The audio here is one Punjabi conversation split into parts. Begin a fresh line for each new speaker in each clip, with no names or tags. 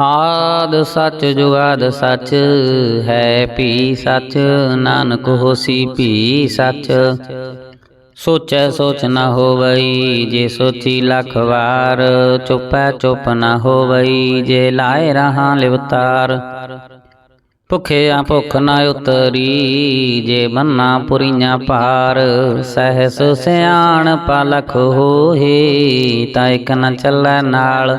ਆਦ ਸੱਚ ਜੁਗਾਦ ਸੱਚ ਹੈ, ਭੀ ਸੱਚ ਨਾਨਕ ਹੋਸੀ, ਭੀ ਸੱਚ। ਸੋਚੈ ਸੋਚ ਨਾ ਹੋਵਈ, ਜੇ ਸੋਚੀ ਲੱਖ ਵਾਰ। ਚੁਪੈ ਚੁਪ ਨ ਹੋਵਈ, ਜੇ ਲਾਏ ਰਹਾ ਲਿਵਤਾਰ ਭੁਖਿਆ ਭੁਖ ਨਾ ਉਤਰੀ, ਜੇ ਬੰਨਾ ਪੁਰੀਆਂ ਪਾਰ ਸਹਿਸ ਸਿਆਣ ਪਲਖ ਹੋਏ ਤਾਂ ਇਕ ਨਾ ਚੱਲੈ ਨਾਲ।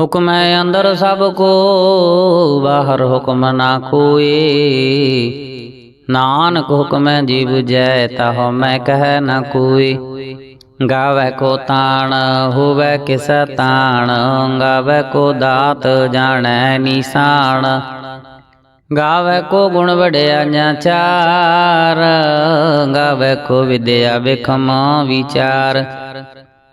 ਹੁਕਮੈ ਅੰਦਰ ਸਭ ਕੋ, ਬਾਹਰ ਹੁਕਮ ਨਾ ਕੋਏ ਨਾਨਕ ਹੁਕਮੈ ਜੀਵ ਜੈ 부ਜੈ ਤਹ ਮੈਂ ਕਹਿ ਨਾ ਕੋਈ। ਗਾਵੇ ਕੋ ਤਾਣ, ਹੋਵੇ ਕਿਸ ਤਾਣ। ਗਾਵੇ ਕੋ ਦਾਤ ਜਾਣੈ ਨਿਸ਼ਾਨ। ਗਾਵੇ ਕੋ ਗੁਣ ਵਡਿਆ ਚਾਰ। ਗਾਵੇ ਕੋ ਵਿਦਿਆ ਵਿਖਮ ਵਿਚਾਰ।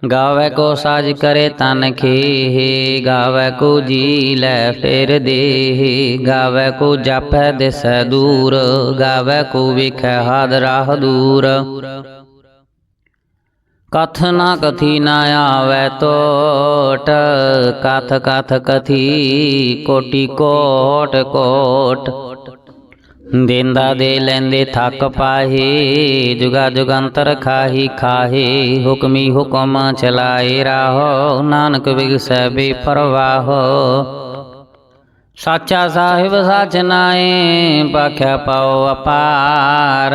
ਗਾਵੇ ਕੋ ਸਾਜ ਕਰੇ ਤਨ ਖੇ ਗਾਵੇ ਕੋ ਜੀ ਲੈ ਫੇਰ ਦੇ ਗਾਵੇ ਕੋ ਜਾਪੈ ਦਿਸੈ ਦੂਰ, ਗਾਵੇ ਕੋ ਵਿਖੈ ਹਾਦ ਦੂਰ। ਕਥ ਨਾ ਕਥੀ ਨਾ ਆਵੈ ਤੋਟ, ਕਥ ਕਥ ਕਥੀ ਕੋਟੀ ਕੋਟ ਕੋਟ। ਦੇਂਦਾ ਦੇ ਲੈਂਦੇ ਥੱਕ ਪਾਹੇ, ਜੁਗਾ ਜੁਗੰਤਰ ਖਾਹੀ ਖਾਹੀ, ਹੁਕਮੀ ਹੁਕਮ ਚਲਾਏ ਰਾਹੋ, ਨਾਨਕ ਵਿਗਸੈ ਬੇਪਰਵਾਹੋ ਸਾਚਾ ਸਾਹਿਬ ਸਾਚ ਨਾਏ ਪਾਖਿਆ ਪਾਉ ਅਪਾਰ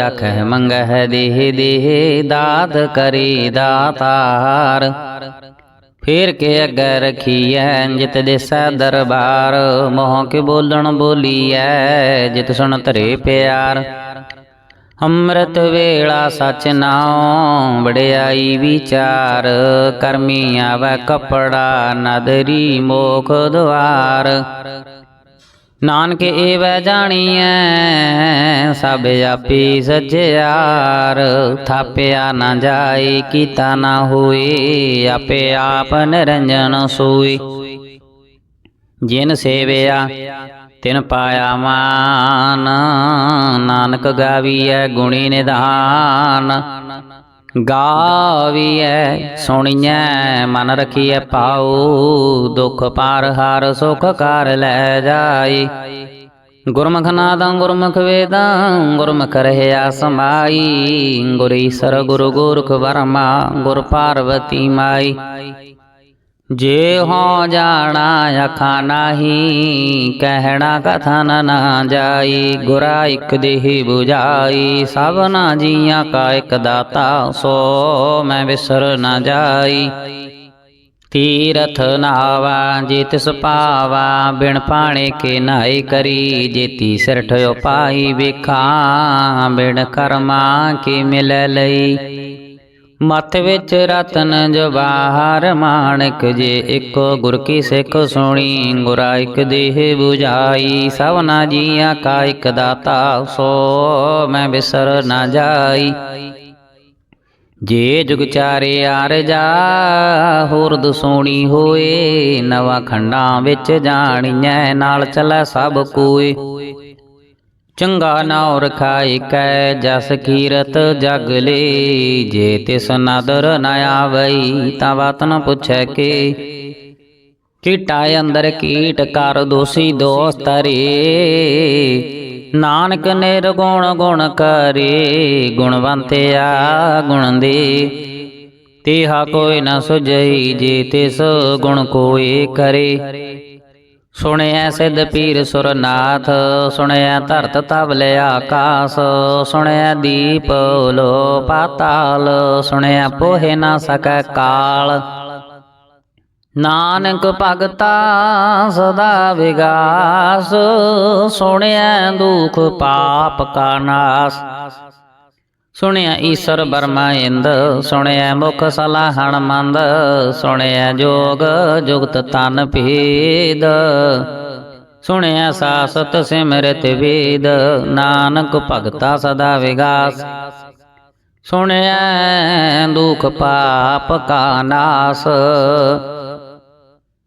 ਆਖੈ ਮੰਗਹਿ ਦੇਹ ਦੇਹ, ਦਾਤ ਕਰੀ ਦਾਤਾਰ। ਫੇਰ ਕੇ ਅੱਗੇ ਰਖੀਐ, ਜਿਤ ਦੇਸੈ ਦਰਬਾਰ, ਮੋਹ ਕੇ ਬੋਲਣ ਬੋਲੀਐ, ਜਿਤ ਸੁਣ ਧਰੇ ਪਿਆਰ। ਅੰਮ੍ਰਿਤ ਵੇਲਾ ਸਚ ਨਾਉ, ਵਡਿਆਈ ਵਿਚਾਰ, ਕਰਮੀ ਆਵੈ ਕਪੜਾ, ਨਦਰੀ ਮੋਖ ਦਵਾਰ ਨਾਨਕ ਵੈ ਜਾਣੀਐ, ਸਭ ਆਪੀ ਸਚਿਆਰ। ਥਾਪਿਆ ਨਾ ਜਾਏ ਕੀਤਾ ਨਾ ਹੋਏ ਆਪੇ ਆਪ ਨਿਰੰਜਨ ਸੋਈ। ਜਿਨ ਸੇਵਿਆ, ਤਿਨ ਪਾਇਆ ਮਾਨ। ਨਾਨਕ ਗਾਵੀਐ, ਗੁਣੀ ਨਿਧਾਨ। ਗਾਵੀਐ, ਸੁਣੀਐ, ਮਨ ਰਖੀਐ ਪਾਉ ਦੁਖ ਪਾਰ ਹਾਰ ਸੁਖ ਕਰ ਲੈ ਜਾਈ। ਗੁਰਮੁਖ ਨਾਦਾਂ ਗੁਰਮੁਖ ਵੇਦਾਂ, ਗੁਰਮੁਖ ਰਹਿਆ ਸਮਾਈ। ਗੁਰ ਈਸਰ ਗੁਰੂ ਗੋਰਖ ਵਰਮਾ, ਗੁਰ ਪਾਰਵਤੀ ਮਾਈ। ਜੇ ਹੋ ਜਾਣਾ ਅਖਾ ਨਾਹੀ, ਕਹਿਣਾ ਕਥਨ ਨਾ ਜਾਈ, ਗੁਰਾ ਇਕ ਦੇਹ 부ਜਾਈ ਸਭਨਾ ਜੀਆਂ ਕਾ ਇਕ ਦਾਤਾ, ਸੋ ਮੈਂ ਵਿਸਰ ਨਾ ਜਾਈ। ਤੀਰਥ ਨਾਵਾ ਜੇ ਤਿਸ ਪਾਵਾ ਬਿਨ ਪਾਣੇ ਕੇ ਨਾਈ ਕਰੀ, ਜੇਤੀ ਸਿਰਠ ਉਪਾਈ ਵੇਖਾਂ, ਬਿਨ ਕਰਮਾ ਕੇ ਮਿਲ ਲਈ। ਮੱਥ ਵਿੱਚ ਰਤਨ ਜਵਾਹਰ ਮਾਣਕ ਜੇ, ਇੱਕੋ ਗੁਰ ਕੀ ਸਿੱਖ ਸੁਣੀ, ਗੁਰਾ ਇਕ ਦੇਹ 부ਜਾਈ ਸਭਨਾ ਜੀਆਂ ਕਾ ਇਕ ਦਾਤਾ, ਸੋ ਮੈਂ ਬਿਸਰ ਨਾ ਜਾਈ। ਜੇ ਜੁਗ ਚਾਰੇ ਆਰ ਜਾ ਹੋਰ ਹੋਏ, ਨਵਾਂ ਖੰਡਾਂ ਵਿੱਚ ਜਾਣੀਐ, ਨਾਲ ਚੱਲੈ ਸਭ ਕੋਏ। ਚੰਗਾ ਨਾਉ ਰਖਾਇ ਕੈ ਜਸ ਕੀਰਤ ਜਗ ਲੇ, ਜੇ ਤਿਸ ਨਦਰ ਨ ਆਵਈ ਤਾਂ ਬਾਤ ਨ ਪੁੱਛੈ ਕੇ। ਕੀਟਾ ਅੰਦਰ ਕੀਟ ਕਰ ਦੋਸੀ ਦੋਸਤ ਰੇ, ਨਾਨਕ ਨਿਰਗੁਣ ਗੁਣ ਕਰੇ ਗੁਣਵੰਤਿਆ ਗੁਣ ਦੇ। ਤੇਹਾ ਕੋਈ ਨ ਸੁਝਈ, ਜੇ ਤਿਸ ਗੁਣ ਕੋਏ ਕਰੇ। ਸੁਣਿਆ ਸਿੱਧ ਪੀਰ ਸੁਰਨਾਥ ਸੁਣਿਆ ਧਰਤ ਤਵਲੇ ਆਕਾਸ ਸੁਣਿਆ ਦੀਪ ਲੋ ਪਾਤਾਲ ਸੁਣਿਆ ਪੋਹੇ ਨਾ ਸਕੈ ਕਾਲ। ਨਾਨਕ ਭਗਤਾ ਸਦਾ ਵਿਗਾਸ ਸੁਣਿਆ ਦੁਖ ਪਾਪ ਕਾ ਨਾਸ। ਸੁਣਿਆ ਈਸ਼ਰ ਬਰਮਾਇੰਦ ਸੁਣਿਆ ਮੁਖ ਸਲਾਹਣ ਮੰਦ, ਸੁਣਿਆ ਜੋਗ ਜੁਗਤ ਤਨ ਭੇਦ ਸੁਣਿਆ ਸਾਸਤ ਸਿਮਰਤ ਵੇਦ, ਨਾਨਕ ਭਗਤਾ ਸਦਾ ਵਿਗਾਸ। ਸੁਣਿਆ ਦੁਖ ਪਾਪ ਕਾ ਨਾਸ।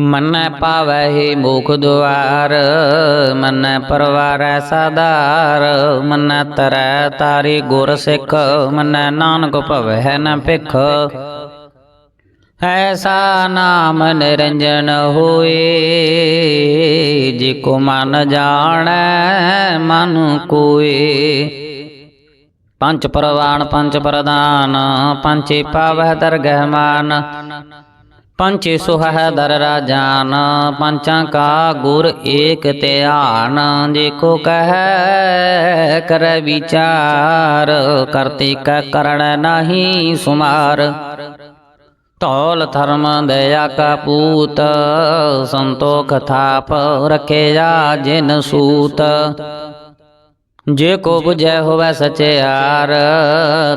ਮੰਨੈ ਹੀ ਮੁਖ ਦੁਆਰ, ਮੰਨੈ ਪਰਵਾਰੈ ਸਾਦਾਰ ਮੰਨੈ ਤਰੈ ਤਾਰੀ ਗੁਰ ਸਿੱਖ, ਮੰਨੈ ਨਾਨਕ ਭਵੈ ਨ ਭਿਖ। ਐਸਾ ਨਾਮ ਨਿਰੰਜਨ ਹੋਏ ਜੇ ਕੋ ਮਨ ਜਾਣੈ, ਮਨ ਕੋਏ ਪੰਜ ਪ੍ਰਵਾਨ ਪੰਜ ਪ੍ਰਦਾਨ, ਪੰਚੇ ਪਾਵਹਿ ਦਰਗਹਿ ਮਾਨ। ਪੰਚ ਸੁਹੈ ਦਰ ਰਾਜਾਨ ਪੰਚਾਂ ਕਾ ਗੁਰ ਏਕ ਧਿਆਨ ਜੇ ਕੋ ਕਹੈ ਕਰੈ ਵਿਚਾਰ, ਕਰਤੇ ਕੈ ਕਰਣ ਨਾਹੀ ਸੁਮਾਰ। ਧੌਲ ਧਰਮ ਦਇਆ ਕਾ ਪੂਤ, ਸੰਤੋਖ ਥਾਪ ਰਖਿਆ ਜਿਨ ਸੂਤ। ਜੇ ਕੋ 부ਜੈ ਹੋਵੈ ਸਚਿਆਰ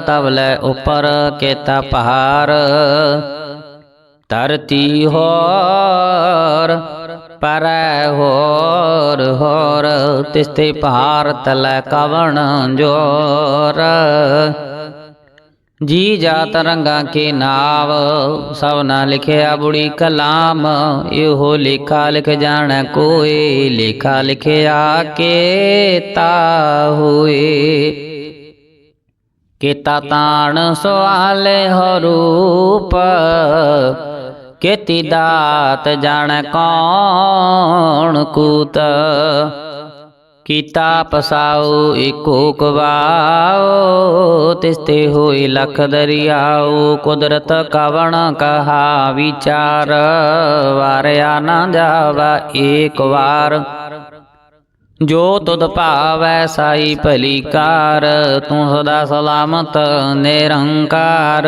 ਤਬ ਲੈ ਉਪਰ ਕੇਤਾ ਪਹਾਰ। ਧਰਤੀ ਹੋਰ, ਪਰੈ ਹੋਰ ਹੋਰ, ਤਿਸਤੇ ਭਾਰ ਤਲੈ ਕਵਣ ਜੋਰ। ਜੀ ਜਾਤ ਰੰਗਾਂ ਕੇ ਨਾਵ, ਸਭ ਨਾ ਲਿਖਿਆ ਬੁੜੀ ਕਲਾਮ, ਇਹੋ ਲੇਖਾ ਲਿਖ ਜਾਣ ਕੋਈ ਲੇਖਾ ਲਿਖਿਆ ਕੇ ਤਾ ਹੋਏ। ਕੀਤਾ ਤਾਣ ਸਵਾਲੇ ਹੋ ਰੂਪ ਕੀਤੀ ਦਾਤ ਜਾਣ ਕੌਣ ਕੂਤ? ਕੀਤਾ ਪਸਾਉ ਏਕੋ ਕਵਾਉ ਤਿਸਤੇ ਹੋਈ ਲਖ ਦਰਿਆਉ। ਕੁਦਰਤ ਕਵਣ ਕਹਾ ਵਿਚਾਰ ਵਾਰਿਆ ਨਾ ਜਾਵਾ ਏਕ ਵਾਰ। ਜੋ ਤੁਧ ਭਾਵੈ ਸਾਈ ਭਲੀ ਕਾਰ, ਤੂੰ ਸਦਾ ਸਲਾਮਤ ਨਿਰੰਕਾਰ।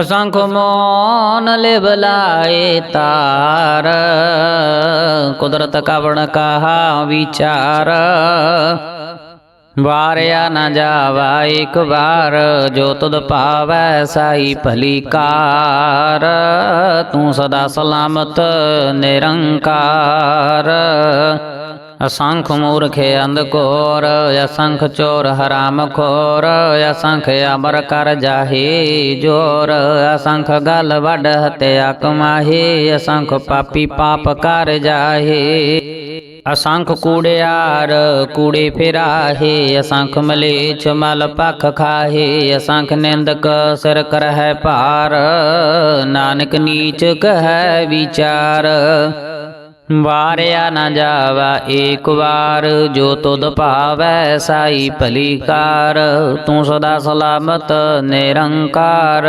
ਅਸੰਖ ਮੋਨ ਲਿਬਲਾਏ ਤਾਰ, ਕੁਦਰਤ ਕਵਣ ਕਹਾ ਵਿਚਾਰ। ਵਾਰਿਆ ਨਾ ਜਾਵਾ ਇੱਕ ਵਾਰ, ਜੋ ਤੁਧ ਪਾਵੈ ਸਾਈ ਭਲੀ ਕਾਰ। ਤੂੰ ਸਦਾ ਸਲਾਮਤ, ਨਿਰੰਕਾਰ। ਅਸੰਖ ਮੂਰਖੇ ਅੰਧਕੋਰ ਅਸੰਖ ਚੋਰ ਹਰਾਮ ਖੋਰ, ਅਸੰਖ ਅਮਰ ਕਰ ਜਾਹੇ ਜੋਰ, ਅਸੰਖ ਗਲ ਵੱਡ ਹਤਿਆ ਕਮਾਹੇ, ਅਸੰਖ ਪਾਪੀ ਪਾਪ ਕਰ ਜਾਹੇ। ਅਸੰਖ ਕੂੜਿਆਰ ਕੂੜੇ ਫਿਰਾਹੇ, ਅਸੰਖ ਮਲੇਛ ਮਲ ਪਖ ਖਾਹੇ, ਅਸੰਖ ਨਿੰਦਕ ਸਿਰ ਕਰਹਿ ਭਾਰ, ਨਾਨਕ ਨੀਚ ਕਹੈ ਵਿਚਾਰ। ਵਾਰਿਆ ਨਾ ਜਾਵਾ, ਏਕ ਵਾਰ ਜੋ ਤੁਧ ਭਾਵੈ ਸਾਈ ਭਲੀ ਕਾਰ ਤੂੰ ਸਦਾ ਸਲਾਮਤ ਨਿਰੰਕਾਰ।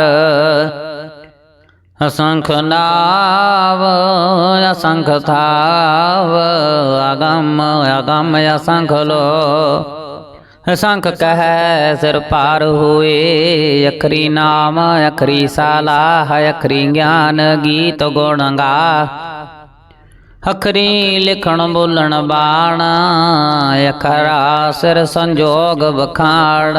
ਅਸੰਖ ਨਾਵ, ਅਸੰਖ ਥਾਵ, ਅਗੰਮ ਅਗੰਮ ਅਸੰਖ ਲੋ। ਅਸੰਖ ਕਹੈ, ਸਿਰ ਪਾਰ ਹੋਏ, ਅਖਰੀ ਨਾਮ, ਅਖਰੀ ਸਾਲਾਹ, ਅਖਰੀ ਗਿਆਨ, ਗੀਤ ਗੁਣ ਗਾ ਅਖਰੀ ਲਿਖਣ ਬੋਲਣ ਬਾਣ, ਅਖਰਾ ਸਿਰ ਸੰਜੋਗ ਬਖਾੜ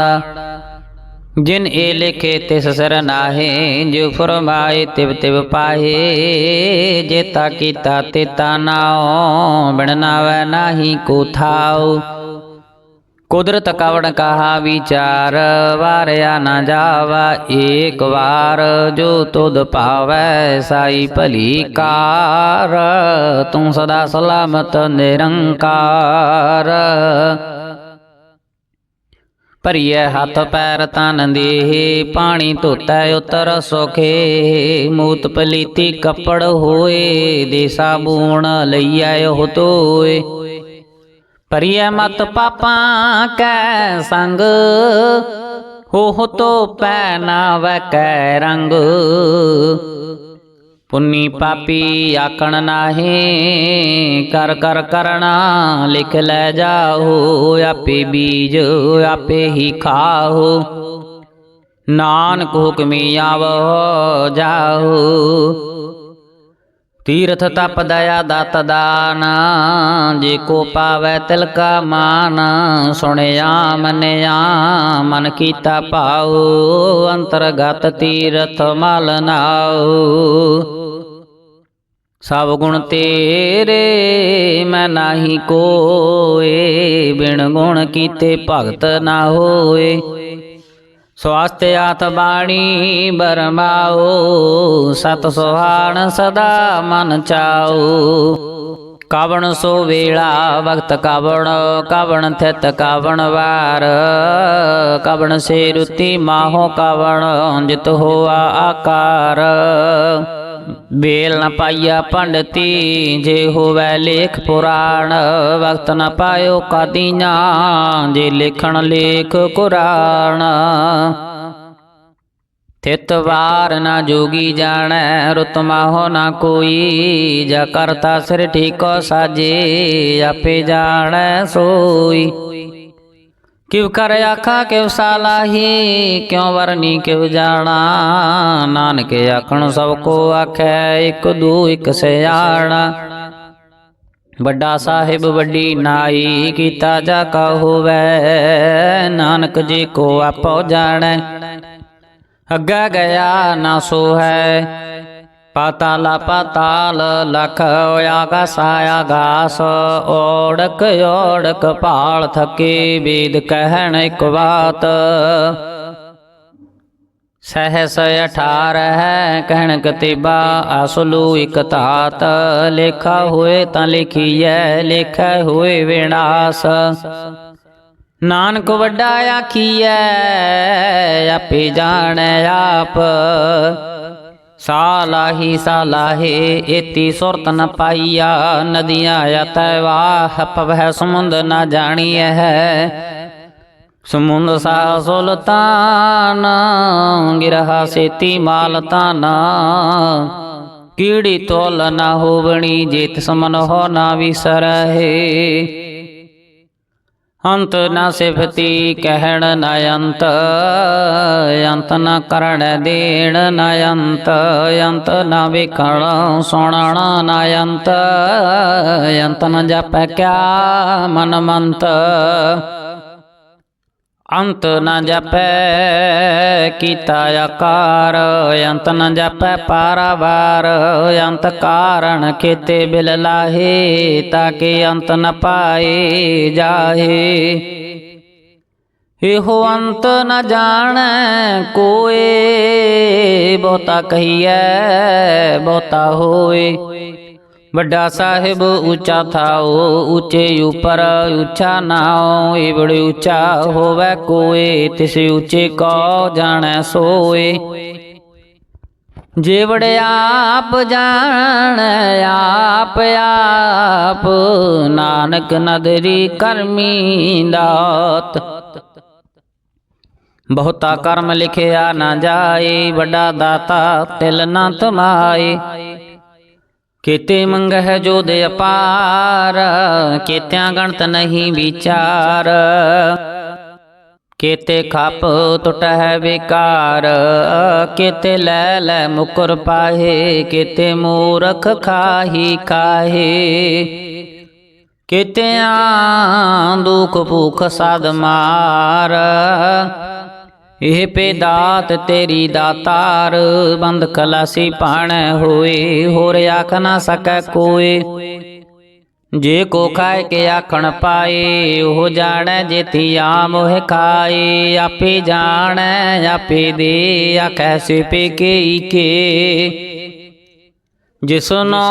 ਜਿਨ ਇਹ ਲਿਖੇ ਤਿਸ ਸਰ ਨਾਹੇ ਜੋ ਫਰਮਾਏ ਤਿਵ ਤਿਵ ਪਾਹੇ। ਜੇਤਾ ਕੀਤਾ ਤੇਤਾ ਨਾਉ, ਬਿਨ ਨਾਵੈ ਨਾਹੀ ਕੋ ਥਾਉ। ਕੁਦਰਤ ਕਵਣ ਕਹਾ ਵਿਚਾਰ, ਵਾਰਿਆ ਨਾ ਜਾਵਾ, ਏਕ ਵਾਰ ਜੋ ਤੁਧ ਭਾਵੈ ਸਾਈ ਭਲੀ ਕਾਰ। ਤੂੰ ਸਦਾ ਸਲਾਮਤ ਨਿਰੰਕਾਰ। ਭਰੀਐ ਹੱਥ ਪੈਰ ਤਨ ਦੇਹ, ਪਾਣੀ ਧੋਤਾ ਉਤਰ ਸੁਖੇ। ਮੂਤ ਪਲੀਤੀ ਕੱਪੜ ਹੋਏ ਦੇ ਸਾਬੂਣ ਲਈਐ ਉਹ ਤੋਏ। ਭਰੀਐ ਮਤ ਪਾਪਾਂ ਕੈ ਸੰਗ ਹੋ ਤੋ ਪੈ ਨਾ ਕੈ ਰੰਗ। ਪੁੰਨੀ ਪਾਪੀ ਆਕਣ ਨਾਹੀ, ਕਰ ਕਰ ਕਰਣਾ ਲਿਖ ਲੈ ਜਾਓ, ਆਪੇ ਬੀਜ ਆਪੇ ਹੀ ਖਾਓ। ਨਾਨਕ ਹੁਕਮੀ ਆਵੋ ਜਾਓ। ਤੀਰਥ ਤਪ ਦਇਆ ਦਤ ਦਾਨ, ਜੇ ਕੋ ਪਾਵੈ ਤਿਲ ਕਾ ਮਾਨ, ਸੁਣਿਆ ਮੰਨਿਆ ਮਨ ਕੀਤਾ ਪਾਉ ਅੰਤਰਗਤ ਤੀਰਥ ਮਲ ਨਾਉ। ਸਭ ਗੁਣ ਤੇਰੇ, ਮੈਂ ਨਾਹੀ ਕੋਏ, ਬਿਨ ਗੁਣ ਕੀਤੇ ਭਗਤ ਨਾ ਹੋਏ। ਸਵਾਸਤ ਆਤ ਬਾਣੀ ਬਰਮਾਓ ਸਤ ਸੁਹਾਣ ਸਦਾ ਮਨ ਚਾਓ ਕਵਣ ਸੋ ਵੇਲਾ ਵਕਤ ਕਵਣ ਕਵਣ ਥਿਤ ਕਵਣ ਵਾਰ। ਕਵਣ ਸੇ ਰੁਤੀ ਮਾਹੋ ਕਵਣ, ਜਿਤ ਹੋਆ ਬੇਲ ਨ ਪਾਈਆ ਪੰਡਤੀ, ਜੇ ਹੋਵੇ ਲੇਖ ਪੁਰਾਣ, ਵਕਤ ਨ ਪਾਇਓ ਕਾਦੀਆਂ, ਜੇ ਲਿਖਣ ਲੇਖ ਕੁਰਾਨ। ਤਿਤ ਵਾਰ ਨਾ ਜੋਗੀ ਜਾਣੈ, ਰੁਤ ਹੋ ਨਾ ਕੋਈ, ਜਾ ਕਰਤਾ ਸਿਰ ਠੀਕੋ ਸਾਜੇ, ਆਪੇ ਜਾਣੈ ਸੋਈ। ਕਿਵ ਕਰ ਆਖਾ ਕਿਵ ਸਾਲਾਹੀ, ਕਿਉ ਵਰਨੀ ਕਿਵ ਜਾਣਾ। ਨਾਨਕ ਆਖਣ ਸਭ ਕੋ ਆਖੈ, ਇੱਕ ਦੂ ਇਕ ਸਿਆਣਾ। ਵੱਡਾ ਸਾਹਿਬ ਵੱਡੀ ਨਾਈ, ਕੀਤਾ ਜਾ ਕਾ ਹੋਵੇ। ਨਾਨਕ ਜੀ ਕੋ ਆਪੋ ਜਾਣੈ। ਅੱਗਾ ਗਿਆ ਨਾ ਸੋ ਹੈ ਪਾਤਾਲਾ ਪਾਤਾਲ ਲਖ ਆਕਾਸ ਆਗਾਸ ਓੜਕ ਓੜਕ ਪਾਲ ਥਕੇ ਵੇਦ ਕਹਿਣ ਇੱਕ ਬਾਤ। ਸਹਸ 18 ਹੈ ਕਹਿਣ ਕਤੀਬਾ, ਅਸਲੂ ਇਕ ਤਾਤ ਲੇਖਾ ਹੋਏ ਤਾਂ ਲਿਖੀਐ, ਲੇਖਾ ਹੋਏ ਵਿਨਾਸ਼। ਨਾਨਕ ਵੱਡਾ ਆਖੀਐ, ਆਪੇ ਜਾਣੈ ਆਪ। ਸਾਲਾਹੀ ਸਾਲਾਹੇ, ਏਤੀ ਸੁਰਤ ਨ ਪਾਈਆ, ਨਦੀਆਂ ਅਤੈ ਵਾਹ, ਪਵਹਿ ਸਮੁੰਦ ਨ ਜਾਣੀਐ ਸਮੁੰਦ ਸਾ ਸੁਲਤਾਨ ਗਿਰਹਾ ਸੇਤੀ ਮਾਲ ਤਾਨਾ। ਕੀੜੀ ਤੋਲ ਨਾ ਹੋਵਣੀ, ਜੇਤ ਸਮਨ ਹੋ ਨਾ ਵਿਸਰਹਿ। ਅੰਤ ਨ ਸਿਫਤੀ ਕਹਿਣ ਨ ਅੰਤ ਅੰਤ ਨ ਕਰਣ ਦੇਣ ਨ ਅੰਤ ਅੰਤ ਨ ਵੇਖਣ ਸੁਣਨ ਨ ਅੰਤ ਅੰਤ ਨ ਜਪੈ ਕਿਆ ਮਨ ਮੰਤ। ਅੰਤ ਨ ਜਪੈ, ਕੀਤਾ ਆਕਾਰ, ਅੰਤ ਨ ਜਪੈ ਪਾਰਾਵਾਰ, ਅੰਤ ਕਾਰਣ ਕੀਤੇ ਬਿਲ ਲਾਹੇ ਤਾਕੇ ਅੰਤ ਨ ਪਾਏ ਜਾਹੇ। ਇਹੋ ਅੰਤ ਨ ਜਾਣੈ ਕੋਏ, ਬਹੁਤਾ ਕਹੀਐ, ਬਹੁਤਾ ਹੋਏ। ਵੱਡਾ ਸਾਹਿਬ ਉੱਚਾ ਥਾਓ ਉੱਚੇ ਉਪਰ ਉੱਚਾ ਨਾਉ ਏਵੜ ਉੱਚਾ ਹੋਵੇ ਕੋਏ, ਤਿਸ ਉੱਚੇ ਕੋ ਜਾਣੈ ਸੋਏ। ਜੇਵੜ ਆਪ ਜਾਣ, ਆਪ ਆਪ, ਨਾਨਕ ਨਦਰੀ ਕਰਮੀ ਦਾਤ। ਬਹੁਤਾ ਕਰਮ ਲਿਖਿਆ ਨਾ ਜਾਏ, ਵੱਡਾ ਦਾਤਾ ਤਿਲ ਨਾ ਤਮਾਏ। ਕੀਤੇ ਮੰਗਹਿ ਜੋਦ ਅਪਾਰ, ਕੀਤਿਆਂ ਗਣਤ ਨਹੀਂ ਵਿਚਾਰ। ਕੀਤੇ ਖਪ ਟੁਟਹਿ ਵਿਕਾਰ, ਕੀਤੇ ਲੈ ਲੈ ਮੁਕਰ ਪਾਹੇ, ਕੀਤੇ ਮੂਰਖ ਖਾਹੀ ਕਾਹੇ ਕੀਤਿਆਂ ਦੁਖ ਭੁਖ ਸਾਧ ਮਾਰ ਇਹ ਪੇ ਦਾਤ ਤੇਰੀ ਦਾਤਾਰ, ਬੰਦ ਕਲਾਸੀ ਪਾਣੈ ਹੋਏ, ਹੋਰ ਆਖ ਨਾ ਸਕੈ ਕੋਏ। ਜੇ ਕੋ ਖਾਏ ਕੇ ਆਖਣ ਪਾਏ, ਉਹ ਜਾਣੈ ਜੇਤੀ ਆਮ ਉਹ ਖਾਏ। ਆਪੇ ਜਾਣੈ, ਆਪੇ ਦੇ, ਆਖੈ ਸਿਪੇ ਕੇ ਕੇ। ਜਿਸਨੋ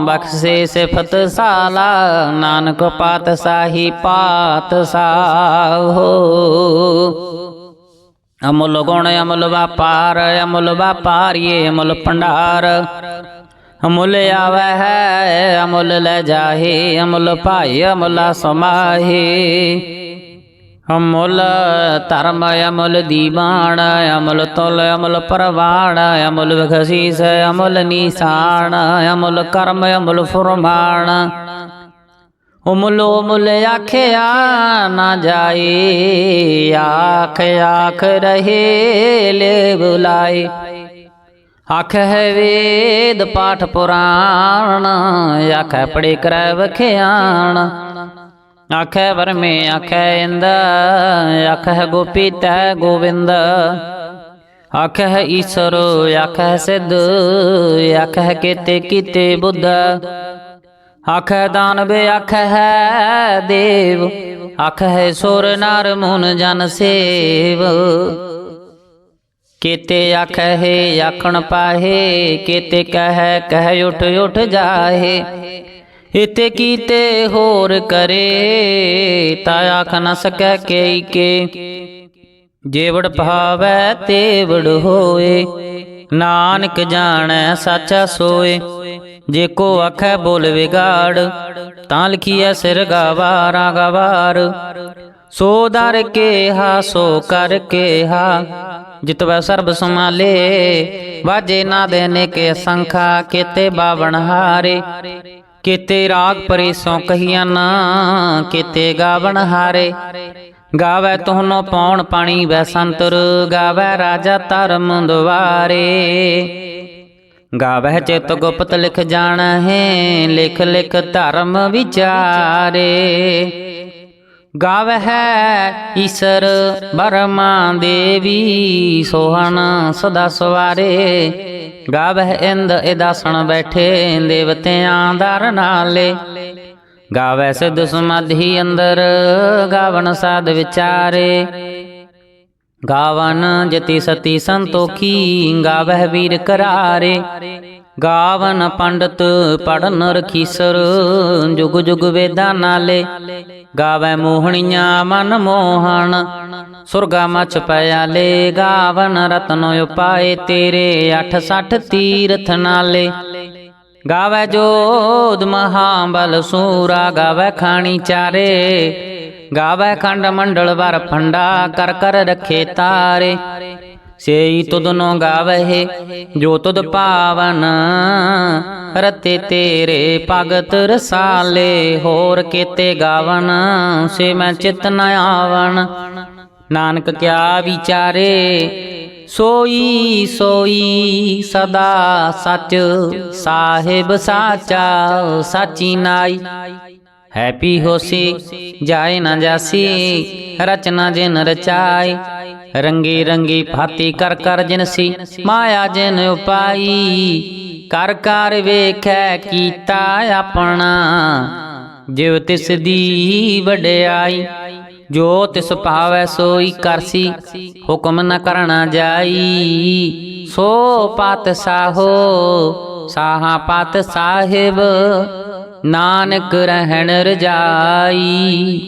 ਬਖਸ਼ੇ ਸਿਫਤ ਸਾਲਾ, ਨਾਨਕ ਪਾਤ ਸਾਹੀ ਪਾਤ ਸਾਹੋ। ਅਮੁੱਲ ਗੁਣ, ਅਮੁੱਲ ਵਪਾਰ, ਅਮੁੱਲ ਵਪਾਰੀਏ, ਅਮੁੱਲ ਭੰਡਾਰ। ਅਮੁੱਲ ਆਵੈ ਹੈ, ਅਮੁੱਲ ਲੈ ਜਾਹੇ, ਅਮੁੱਲ ਭਾਈ ਅਮੁੱਲ ਸਮਾਹੇ। ਅਮੁੱਲ ਧਰਮ, ਅਮੁੱਲ ਦੀਵਾਨ, ਅਮੁੱਲ ਤੁਲ, ਅਮੁੱਲ ਪਰਵਾਣ ਅਮੁੱਲ ਵਿਖਸੀਸ, ਅਮੁੱਲ ਨੀਸਾਨ, ਅਮੁੱਲ ਕਰਮ, ਅਮੁੱਲ ਫਰਮਾਨ। ਉਮਲੋ ਮੁਲ ਆਖਿਆ ਨਾ ਜਾਏ ਆਖ ਆਖ ਰਹੇ ਲੈ ਬੁਲਾਏ ਆਖ ਹੈ ਵੇਦ ਪਾਠ ਪੁਰਾਣ, ਆਖੈ ਪੜੇ ਕਰੈ ਵਖਿਆਣ। ਆਖੈ ਵਰਮੇ, ਆਖੈ ਇੰਦ, ਆਖੈ ਗੋਪੀ ਤੈ ਗੋਵਿੰਦ। ਆਖੈ ਈਸ਼ਰ, ਆਖੈ ਸਿੱਧ, ਆਖੈ ਕੀਤੇ ਕੀਤੇ ਬੁੱਧ। ਆਖ ਦਾਨਵੇ ਆਖ ਹੈ ਦੇਵ, ਆਖੈ ਸੁਰ ਨਰ ਮੁਨ ਜਨ ਸੇਵ। ਕੀਤੇ ਆਖ ਹੈ ਆਖਣ ਪਾਹੇ, ਕੀਤੇ ਕਹੈ ਕਹਿ ਉਠ ਉਠ ਜਾਹੇ। ਇਤੇ ਕੀਤੇ ਹੋਰ ਕਰੇ, ਤਾ ਆਖ ਨ ਸਕੈ ਕੇਈ ਕੇ। ਜੇਵੜ ਭਾਵੈ ਤੇਵੜ ਹੋਏ, ਨਾਨਕ ਜਾਣੈ ਸਾਚਾ ਸੋਏ। ਜੇ ਕੋ ਆਖੈ ਬੋਲ ਵਿਗਾੜ, ਤਾਂ ਲਿਖੀਐ ਸਿਰ ਗਵਾਰਾ ਗਵਾਰ। ਸੋ ਦਰ ਕੇ ਹਾ ਸੋ ਕਰ ਕੇ ਹਾ ਜਿਤਵੈ ਸਰਬ ਸਮਾਲੇ ਵਾਜੇ ਨਾ ਦੇਨੇ ਕੇ ਸੰਖਾ, ਕੀਤੇ ਬਾਵਣ ਹਾਰੇ। ਕੀਤੇ ਰਾਗ ਪਰੇ ਸੋ ਕਹੀਆਂ ਨਾ, ਕੀਤੇ ਗਾਵਣ ਹਾਰੇ। ਗਾਵੇ ਤੋਹਨੋ ਪੌਣ ਪਾਣੀ ਵੈ ਸੰਤਰ, ਗਾਵੇ ਰਾਜਾ ਧਰਮ ਦੁਆਰੇ। ਗਾਵਹਿ ਚਿਤ ਗੁਪਤ ਲਿਖ ਜਾਣ ਹੈ ਲਿਖ ਲਿਖ ਧਰਮ ਵਿਚਾਰੇ। ਗਾਵਹਿ ਈਸ਼ਰ ਬਰਮਾ ਦੇਵੀ ਸੋਹਣ ਸਦਾ ਸਵਾਰੇ। ਗਾਵਹਿ ਇੰਦ ਇਦਾਸਣ ਬੈਠੇ ਦੇਵਤਿਆਂ ਦਰ ਨਾਲੇ ਗਾਵੈ ਸਿਧ ਸਮਾਧੀ ਅੰਦਰ ਗਾਵਨ ਸਾਧ ਵਿਚਾਰੇ। ਗਾਵਨ ਜਤੀ ਸਤੀ ਸੰਤੋਖੀ, ਗਾਵਹਿ ਵੀਰ ਕਰਾਰੇ। ਗਾਵਨ ਪੰਡਤ ਪੜਨ ਰਖੀਸਰ ਜੁਗ ਜੁਗ ਵੇਦਾਂ ਨਾਲੇ। ਗਾਵੈ ਮੋਹਣੀਆਂ ਮਨ ਮੋਹਣ, ਸੁਰਗਾ ਮਚ ਪਿਆਲੇ ਗਾਵਨ ਰਤਨ ਉਪਾਏ ਤੇਰੇ 860 ਤੀਰਥ ਨਾਲੇ। ਗਾਵੈ ਜੋਦ ਮਹਾਬਲ ਸੂਰਾ ਗਾਵੇ ਖਾਣੀ ਚਾਰੇ। ਗਾਵੇ ਖੰਡ ਮੰਡਲ ਵਰ ਫੰਡਾ, ਕਰ ਕਰ ਰਖੇ ਤਾਰੇ। ਸੇਈ ਤੁਧਨੋ ਗਾਵਹਿ ਜੋ ਤੁਧ ਪਾਵਨ। ਰਤੇ ਤੇਰੇ ਭਗਤ ਰਸਾਲੇ, ਹੋਰ ਕੀਤੇ ਗਾਵਨ, ਸੇ ਮੈਂ ਚਿਤ ਨ ਆਵਨ ਨਾਨਕ ਕਿਆ ਵਿਚਾਰੇ, ਸੋਈ ਸੋਈ ਸਦਾ ਸੱਚ। ਸਾਹਿਬ ਸਾਚਾ, ਸਾਚੀ ਨਾਈ। ਹੈਪੀ ਹੋਸੀ, ਜਾਏ ਨਾ ਜਾਸੀ, ਰਚਨਾ ਜਿਨ ਰਚਾਈ, ਰੰਗੀ ਰੰਗੀ ਭਾਤੀ ਕਰ ਕਰ ਜਿਨਸੀ ਮਾਇਆ ਜਿਨ ਉਪਾਈ, ਕਰ ਕਰ ਵੇਖੈ ਕੀਤਾ ਆਪਣਾ। ਜਿਵ ਤਿਸ ਦੀ ਵਡਿਆਈ, ਜੋ ਤਿਸ ਭਾਵੈ ਸੋਈ ਕਰਸੀ ਹੁਕਮ ਨ ਕਰਣਾ ਜਾਈ। ਸੋ ਪਤ ਸਾਹੋ ਸਾਹਾ ਪਤ ਸਾਹਿਬ ਨਾਨਕ ਰਹਿਣ ਰਜਾਈ।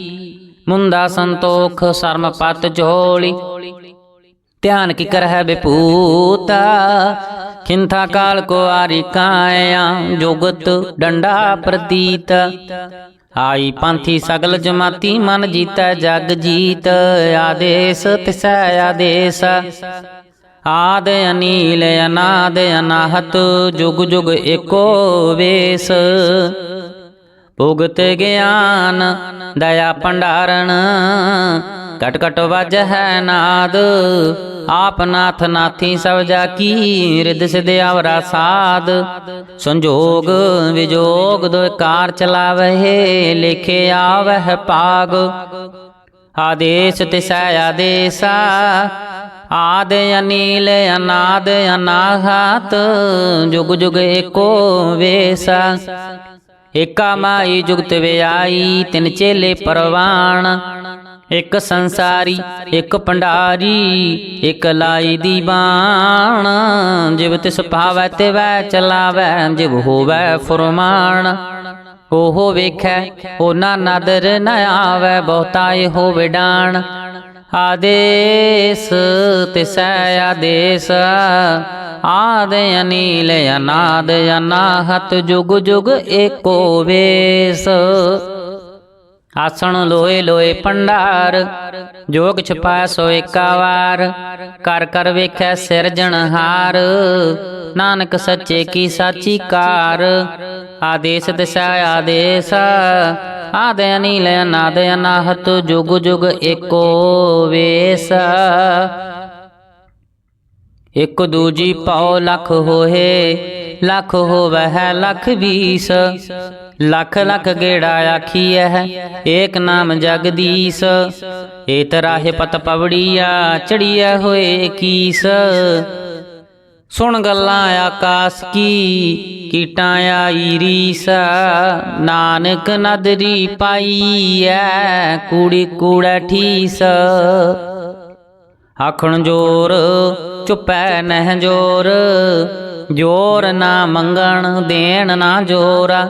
ਮੁੰਦਾ ਸੰਤੋਖ, ਸਰਮ ਪਤ ਝੋਲੀ ਧਿਆਨ ਕੀ ਕਰਹਿ ਬਿਪੂਤਾ ਖਿੰਥਾ ਕਾਲ ਕੋ ਆਰੀ ਕਾਇਆ, ਜੁਗਤ ਡੰਡਾ ਪ੍ਰਤੀਤ। ਆਈ ਪੰਥੀ ਸਗਲ ਜਮਾਤੀ, ਮਨ ਜੀਤੈ ਜਗ ਜੀਤ। ਆਦੇਸ ਤਿਸੈ ਆਦੇਸ। ਆਦ ਅਨੀਲ ਅਨਾਦ ਅਨਾਹਤ, ਜੁਗ ਜੁਗ ਏਕੋ ਵੇਸ। ਭੁਗਤ ਗਿਆਨ, ਦਇਆ ਭੰਡਾਰਨ ਕਟ ਕਟ ਵਜ ਹੈ ਨਾਦ। ਆਪ ਨਾਥ ਨਾਥੀ ਸਭ ਜਾ ਕੀ ਰਿਦ ਸਿਧ ਸਾਧ ਸੰਜੋਗ ਵਿਜੋਗ ਦੋ ਕਾਰ ਚਲਾਵਹਿ, ਲਿਖੇ ਆਵਹਿ ਪਾਗ। ਆਦੇਸ ਤਿਸੈ ਆਦੇਸਾ ਆਦ ਅਨੀਲ ਅਨਾਦ ਅਨਾਹਤ, ਜੁਗ ਜੁਗ ਏਕੋ ਵੇਸਾ। ਏਕਾ ਮਾਈ ਜੁਗਤ ਵਿਆਈ, ਤਿਨ ਚੇਲੇ ਪਰਵਾਣ। ਇੱਕ ਸੰਸਾਰੀ ਇੱਕ ਭੰਡਾਰੀ ਇੱਕ ਲਾਈ ਦੀ ਬਾਣ ਜਿਵ ਤਿਸ ਭਾਵੈ ਤੇ ਵੈ ਚਲਾਵੈ, ਜਿਵ ਹੋਵੈ ਫਰਮਾਨ। ਉਹ ਵੇਖੈ ਉਹਨਾਂ ਨਦਰ ਨ ਆਵੈ ਬਹੁਤਾਏ ਇਹੋ ਵਿਡਾਣ ਆਦੇਸ ਤਿਸੈ ਆਦੇਸ। ਆਦ ਅਨੀਲ ਅਨਾਦ ਅਨਾਹਤ ਜੁਗ ਜੁਗ ਏਕੋ ਵੇਸ। ਆਸਣ ਲੋਏ ਲੋਏ ਪੰਡਾਰ ਜੋ ਕਿਛ ਸੋ ਏਕਾ ਵਾਰ ਕਰ ਕਰ ਵੇਖੈ ਸਿਰਜਣਹਾਰ ਨਾਨਕ ਸੱਚੇ ਕੀ ਸਾਚੀ ਕਾਰ, ਆਦੇਸ ਦਿਸ਼ਾ ਆਦੇਸ। ਆਦ ਅਨੀਲ ਅਨਾਦ ਅਨਾਹਤ ਜੁਗ ਜੁਗ ਏਕੋ ਵੇਸ। ਇਕ ਦੂਜੀ ਪਾਉ ਲਖ ਹੋਏ, ਲਖ ਹੋਵੈ ਲੱਖ ਵੀਸ। ਲੱਖ ਲੱਖ ਗੇੜਾ ਆਖੀ ਹੈ ਏਕ ਨਾਮ ਜਗਦੀਸ਼ ਏ ਤਰਾਹੇ ਪਤ ਪਵੜੀਆ, ਚੜੀਐ ਹੋਏ ਕੀਸ। ਸੁਣ ਗੱਲਾਂ ਆਕਾਸ ਕੀ, ਕੀਟਾਂ ਆਈ ਰੀਸ। ਨਾਨਕ ਨਦਰੀ ਪਾਈਐ, ਕੂੜੀ ਕੂੜਾ ਠੀਸ। ਆਖਣ ਜੋਰ, ਚੁਪੈ ਨਹਿ ਜੋਰ। ਜੋਰ ਨਾ ਮੰਗਣ, ਦੇਣ ਨਾ ਜੋਰਾ।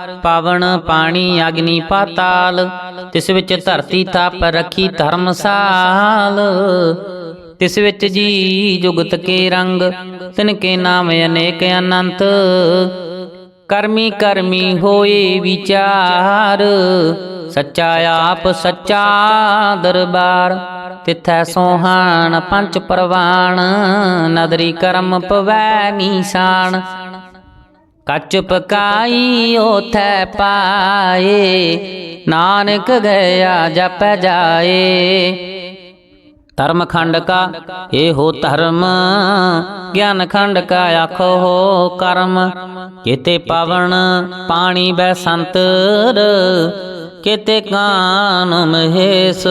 ਪਾਵਨ ਪਾਣੀ ਅਗਨੀ ਪਾਤਾਲ, ਤਿਸ ਵਿੱਚ ਧਰਤੀ ਤਪ ਰੱਖੀ ਧਰਮਸਾਲ। ਤਿਸ ਵਿੱਚ ਜੀ ਜੁਗਤ ਕੇ ਰੰਗ ਤਿਨ ਕੇ ਨਾਮ ਅਨੇਕ ਅਨੰਤ। ਕਰਮੀ ਕਰਮੀ ਹੋਏ ਵਿਚਾਰ, ਸੱਚਾ ਆਪ ਸੱਚਾ ਦਰਬਾਰ। ਤਿਥੈ ਸੋਹਾਣ ਪੰਜ ਪ੍ਰਵਾਣ, ਨਦਰੀ ਕਰਮ ਪਵੈ ਨੀਸਾਨ ਕੱਚ ਪਕਾਈ ਉਥੈ ਪਾਏ, ਨਾਨਕ ਗਿਆ ਜਪ ਜਾਏ। ਧਰਮ ਖੰਡ ਕਾ ਇਹੋ ਧਰਮ ਗਿਆਨ ਖੰਡ ਕਾ ਆਖੋ ਹੋ ਕਰਮ। ਕਿਤੇ ਪਵਨ ਪਾਣੀ ਬੈ ਸੰਤਰ, ਕੀਤੇ ਕਾਨ ਮਹੇਸ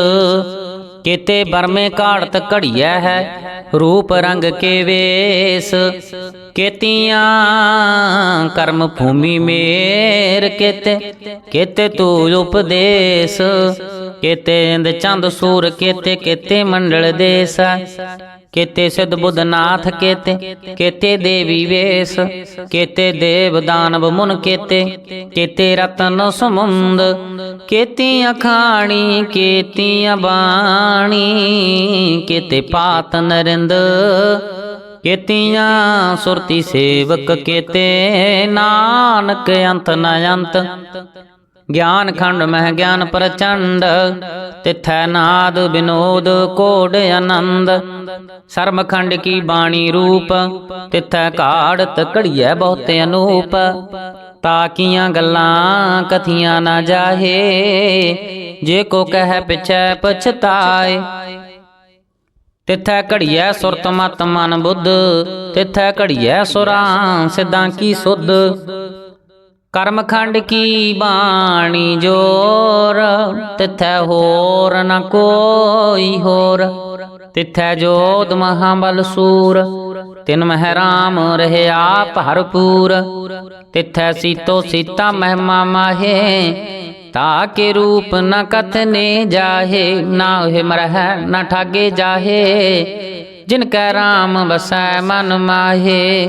ਕੀਤੇ ਬਰਮੇ ਕਾੜਤ ਘੜੀਐ ਹੈ, ਰੂਪ ਰੰਗ ਕੇ ਵੇਸ। ਕੇਤੀਆਂ ਕਰਮ ਭੂਮੀ ਮੇਰ ਕੇਤੇ ਕੇਤੇ ਤੂੰ ਉਪਦੇਸ। ਕੇਤੇ ਇੰਦ ਚੰਦ ਸੂਰ, ਕੇਤੇ ਕੇਤੇ ਮੰਡਲ ਦੇਸ। ਕੇਤੇ ਸਿਧ ਬੁੱਧਨਾਥ ਕੇਤੇ ਕੇਤੇ ਦੇਵੀ ਵੇਸ, ਕੇਤੇ ਦੇਵ ਦਾਨਵ ਮੁਨ ਕੇਤੇ ਕੇਤੇ ਰਤਨ ਸਮੁੰਦ, ਕੇਤੀਆਂ ਖਾਣੀ, ਕੇਤੀਆਂ ਬਾਣੀ, ਕੇਤੇ ਪਾਤ ਨਰਿੰਦ, ਕੇਤੀਆਂ ਸੁਰਤੀ ਸੇਵਕ ਕੇਤੇ, ਨਾਨਕ ਅੰਤ ਨ ਅੰਤ ਗਿਆਨ ਖੰਡ ਮਹਿ ਗਿਆਨ ਪ੍ਰਚੰਡ, ਤਿਥੈ ਨਾਦ ਬਿਨੋਦ, ਕੋਡ ਆਨੰਦ। ਸਰਮ ਖੰਡ ਕੀ ਬਾਣੀ ਰੂਪ, ਤਿਥੈ ਕਾੜਤ ਘੜੀਐ ਬਹੁਤ ਅਨੂਪ। ਤਾਕੀਆਂ ਗੱਲਾਂ ਕਥੀਆਂ ਨਾ ਜਾਹੇ, ਜੇ ਕੋ ਕਹਿ ਪਿਛੈ ਪਛਤਾਏ। ਤਿਥੈ ਘੜੀਐ ਸੁਰਤ ਮਤ ਮਨ ਬੁੱਧ, ਤਿਥੈ ਘੜੀਐ ਸੁਰਾਂ ਸਿੱਧਾਂ ਕੀ ਸੁਧ। ਕਰਮ ਖੰਡ ਕੀ ਬਾਣੀ ਜੋਰ? ਤਿਥੈ ਹੋਰ ਨ ਕੋਈ ਹੋਰ। ਤਿਥੈ ਜੋਤ ਮਹਾਬਲ ਸੂਰ। ਤਿਨ ਮਹਿ ਰਾਮ ਰਹਿਆ ਭਰਪੂਰ ਤਿਥੈ ਸੀਤੋ ਸੀਤਾ ਮਹਿਮਾ ਮਾਹੇ, ਤਾ ਕੇ ਰੂਪ ਨ ਕਥਨੇ ਜਾਹੇ, ਨਾ ਉਹ ਮਰਹਿ ਨ ਠਾਗੇ ਜਾਹੇ। ਜਿਨ ਕੈ ਰਾਮ ਵਸੈ ਮਨ ਮਾਹੇ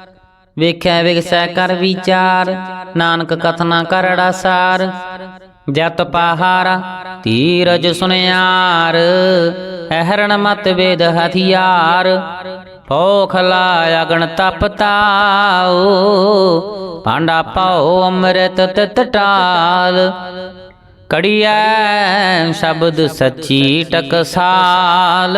ਵੇਖਿਆ ਵਿਗਸੈ ਕਰ ਵਿਚਾਰ, ਨਾਨਕ ਕਥਨਾ ਕਰੜਾ ਸਾਰ। ਜਤ ਪਹਾਰਾ ਧੀਰਜ ਸੁਨਿਆਰ, ਅਹਰਣ ਮਤ ਵੇਦ ਹਥਿਆਰ। ਪੋਖਲਾ ਅਗਣ ਤਪ ਤਾਉ, ਭਾਂਡਾ ਪਾਉ ਅੰਮ੍ਰਿਤ ਤਿਤ ਟਾਲ। ਕੜੀਐ ਸ਼ਬਦ ਸੱਚੀ ਟਕਸਾਲ।